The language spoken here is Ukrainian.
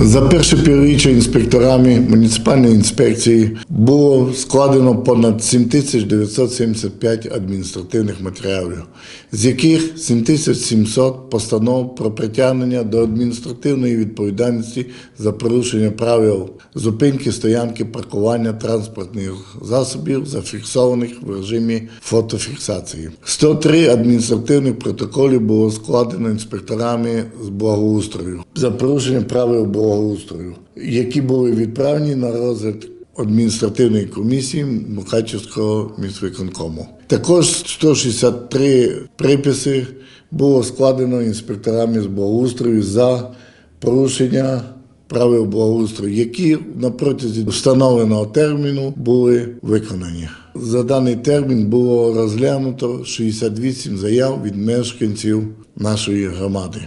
За перше півріччя інспекторами муніципальної інспекції було складено понад 7975 адміністративних матеріалів, з яких 7700 постанов про притягнення до адміністративної відповідальності за порушення правил зупинки, стоянки, паркування транспортних засобів, зафіксованих в режимі фотофіксації. 103 адміністративних протоколів було складено інспекторами з благоустрою за порушення правил благоустрою, які були відправлені на розгляд адміністративної комісії Мукачівського міськвиконкому. Також 163 приписи було складено інспекторами з благоустрою за порушення правил благоустрою, які на протязі встановленого терміну були виконані. За даний термін було розглянуто 68 заяв від мешканців нашої громади.